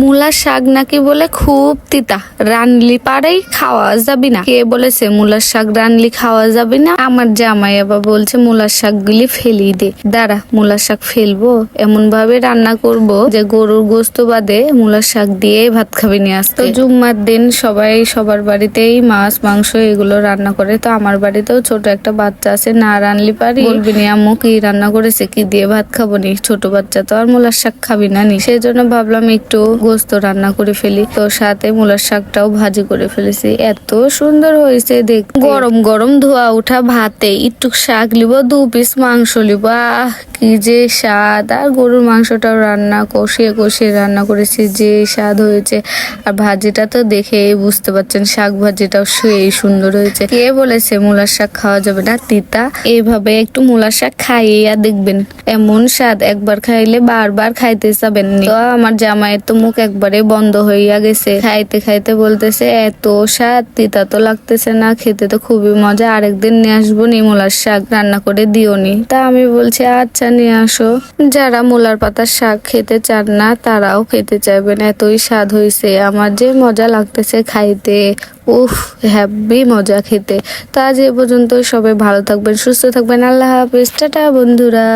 মূলার শাক নাকি বলে খুব তিতা। রানলি পারেই খাওয়া যাবি না। কে বলেছে মূলার শাক রানলি খাওয়া যাবে না? আমার জামাই আবার বলছে মূলার শাক গুলি ফেলি দে। দাঁড়া মূলার শাক ফেলব? এমন ভাবে রান্না করব যে গরুর গোস্ত বাদে মূলার শাক দিয়ে ভাত খাবি নিয়ে আসতে। জুম্মার দিন সবাই সবার বাড়িতেই মাছ, মাংস এগুলো রান্না করে। তো আমার বাড়িতেও ছোট একটা বাচ্চা আছে, না রানলি পারি বলবি নি, আম্মু, কি রান্না করেছে? কি দিয়ে ভাত খাব নি? ছোট বাচ্চা তো আর মূলার শাক খাবি না নি। সেই জন্য ভাবলাম একটু গোস্ত রান্না করে ফেলি। তো সাথে মূলার শাকটাও ভাজি করে ফেলেছি। এত সুন্দর হয়েছে দেখ গরম গরম ধোয়া ওঠা ভাতে। একটু শাক লিব, দু পিস মাংস লিব। আহ, কি যে স্বাদ। আর গরুর মাংসটাও রান্না কষিয়ে কষিয়ে রান্না করেছি, যে স্বাদ হয়েছে। আর ভাজিটা তো দেখেই বুঝতে পারছেন, শাক ভাজিটাও সেই সুন্দর হয়েছে। কে বলেছে মূলার শাক খাওয়া যাবে না? তিতা, এইভাবে একটু মূলার শাক খাইয়ে দেখবেন, এমন স্বাদ। একবার খাইলে বারবার খাইতে যাবেন। তো আমার জামাইয়ের তো মুখ একবারে বন্ধ হইয়া গেছে। খাইতে খাইতে বলতেছে, এত স্বাদ, তিতা তো লাগতেছে না, খেতে তো খুবই মজা। আরেকদিন নিয়ে আসব নি মূলার শাক, রান্না করে দিও নি তা আমি বলছি আচ্ছা নিয়ে আসো। যারা মূলার পাতার শাক খেতে চান না, তারাও খেতে চাইবেন, এতই স্বাদ হয়েছে আমার যে মজা লাগতেছে খাইতে, উফ হ্যাপি মজা খেতে। তা এ পর্যন্ত সবাই ভালো থাকবেন, সুস্থ থাকবেন। আল্লাহ হাফিজ। টাটা, বন্ধুরা।